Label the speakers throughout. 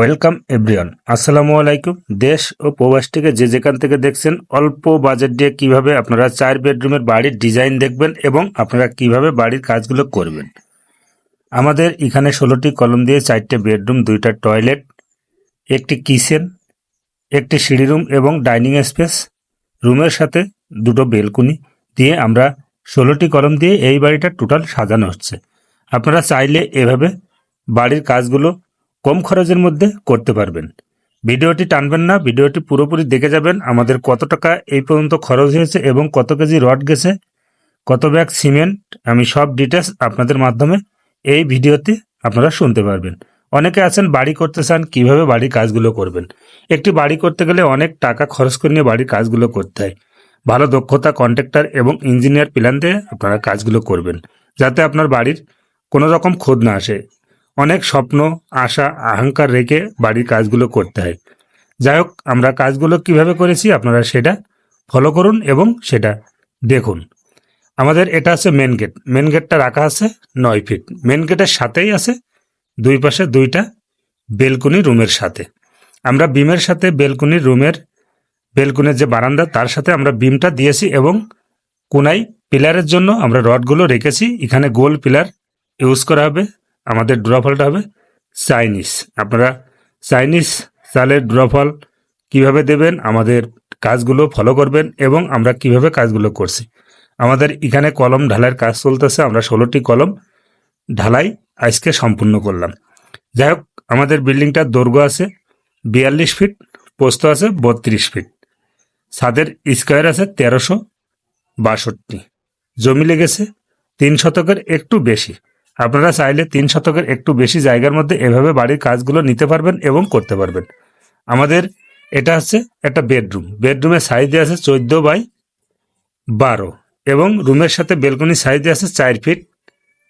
Speaker 1: Welcome everyone. আসসালামু আলাইকুম। দেশ ও প্রবাস থেকে যে যেখান থেকে দেখছেন, অল্প বাজেট দিয়ে কীভাবে আপনারা চার বেডরুমের বাড়ির ডিজাইন দেখবেন এবং আপনারা কীভাবে বাড়ির কাজগুলো করবেন। আমাদের এখানে ষোলোটি কলম দিয়ে চারটে বেডরুম, দুইটা টয়লেট, একটি কিচেন, একটি সিঁড়ি রুম এবং ডাইনিং স্পেস। রুমের সাথে দুটো বেলকুনি দিয়ে আমরা ষোলোটি কলম দিয়ে এই বাড়িটা টোটাল সাজানো হচ্ছে। আপনারা চাইলে এভাবে বাড়ির কাজগুলো কম খরচের মধ্যে করতে পারবেন। ভিডিওটি টানবেন না, ভিডিওটি পুরোপুরি দেখে যাবেন আমাদের কত টাকা এই পর্যন্ত খরচ হয়েছে এবং কত কেজি রড গেছে, কত ব্যাগ সিমেন্ট, আমি সব ডিটেলস আপনাদের মাধ্যমে এই ভিডিওতে আপনারা শুনতে পারবেন। অনেকে আছেন বাড়ি করতে চান, কীভাবে বাড়ির কাজগুলো করবেন? একটি বাড়ি করতে গেলে অনেক টাকা খরচ করে নিয়ে বাড়ির কাজগুলো করতে হয়। ভালো দক্ষতা কন্ট্রাক্টর এবং ইঞ্জিনিয়ার প্ল্যান দিয়ে আপনারা কাজগুলো করবেন, যাতে আপনার বাড়ির কোনো রকম খোদ না আসে। অনেক স্বপ্ন, আশা, আহংকার রেখে বাড়ির কাজগুলো করতে হয়। যাই হোক আমরা কাজগুলো কীভাবে করেছি আপনারা সেটা ফলো করুন এবং সেটা দেখুন। আমাদের এটা আছে মেন গেট মেন গেটটা রাখা আছে নয় ফিট মেন গেটের সাথেই আছে দুই পাশে দুইটা বেলকুনি রুমের সাথে। আমরা বিমের সাথে বেলকুনি রুমের, বেলকুনির যে বারান্দা, তার সাথে আমরা বিমটা দিয়েছি এবং কোনাই পিলারের জন্য আমরা রডগুলো রেখেছি। এখানে গোল পিলার ইউজ করা হবে। আমাদের ড্রফলটা হবে চাইনিজ আপনারা চাইনিজ চালের ড্রফল কীভাবে দেবেন, আমাদের কাজগুলো ফলো করবেন এবং আমরা কীভাবে কাজগুলো করছি। আমাদের এখানে কলম ঢালাইয়ের কাজ চলতেছে, আমরা ষোলোটি কলম ঢালাই আজকে সম্পূর্ণ করলাম। যাই হোক, আমাদের বিল্ডিংটার দৈর্ঘ্য আছে বিয়াল্লিশ ফিট, পোস্ত আছে বত্রিশ ফিট। ছাদের স্কোয়ার আছে তেরোশো বাষট্টি। জমি লেগেছে তিন শতকের একটু বেশি। আপনারা চাইলে তিন শতকের একটু বেশি জায়গার মধ্যে এভাবে বাড়ির কাজগুলো নিতে পারবেন এবং করতে পারবেন। আমাদের এটা হচ্ছে একটা বেডরুম। বেডরুমের সাইজে আছে চোদ্দ বাই বারো এবং রুমের সাথে বেলকনি সাইজে আছে চার ফিট।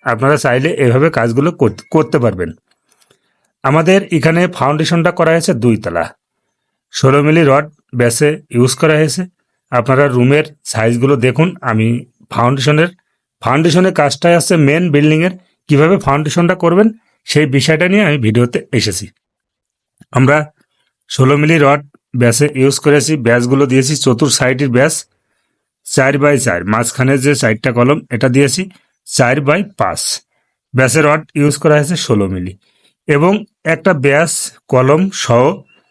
Speaker 1: আপনারা চাইলে এভাবে কাজগুলো করতে- পারবেন। আমাদের এখানে ফাউন্ডেশনটা করা হয়েছে দুই তলা। ষোলো মিলি রড ব্যাসে ইউজ করা হয়েছে। আপনারা রুমের সাইজগুলো দেখুন। আমি ফাউন্ডেশনের ফাউন্ডেশনের কাজটাই আছে মেন বিল্ডিংয়ের কীভাবে ফাউন্ডেশনটা করবেন, সেই বিষয়টা নিয়ে আমি ভিডিওতে এসেছি। আমরা ষোলো মিলি রড ব্যাসে ইউজ করেছি, ব্যাসগুলো দিয়েছি, চতুর সাইডের ব্যাস চার বাই চার। মাঝখানে যে চারটা কলম, এটা দিয়েছি চার বাই পাঁচ। ব্যাসের রড ইউজ করা হয়েছে ষোলো মিলি। এবং একটা ব্যাস কলম সহ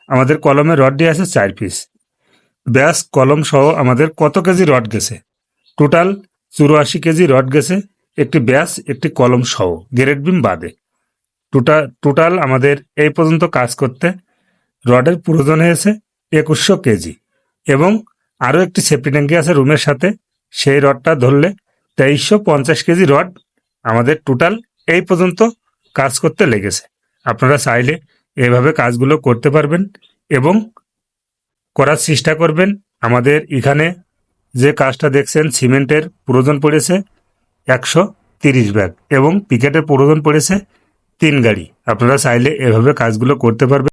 Speaker 1: আমাদের কলমের রড দিয়ে আছে চার পিস ব্যাস কলম সহ আমাদের কত কেজি রড গেছে? টোটাল চুরাশি কেজি রড গেছে। একটি ব্যাস, একটি কলম সহ, গ্রেড বিম বাদে। টোটাল টোটাল আমাদের এই পর্যন্ত কাজ করতে রডের প্রয়োজন হয়েছে একুশশো কেজি এবং আরও একটি সেফটি ট্যাঙ্কি আছে রুমের সাথে। সেই রডটা ধরলে তেইশশো পঞ্চাশ কেজি রড আমাদের টোটাল এই পর্যন্ত কাজ করতে লেগেছে। আপনারা চাইলে এভাবে কাজগুলো করতে পারবেন এবং করার চেষ্টা করবেন। আমাদের এখানে যে কাজটা দেখছেন, সিমেন্টের প্রয়োজন পড়েছে। একশো তিরিশ ব্যাগ এবং পিকেটের প্রয়োজন পড়েছে তিন গাড়ি। আপনারা চাইলে এভাবে কাজগুলো করতে পারবেন।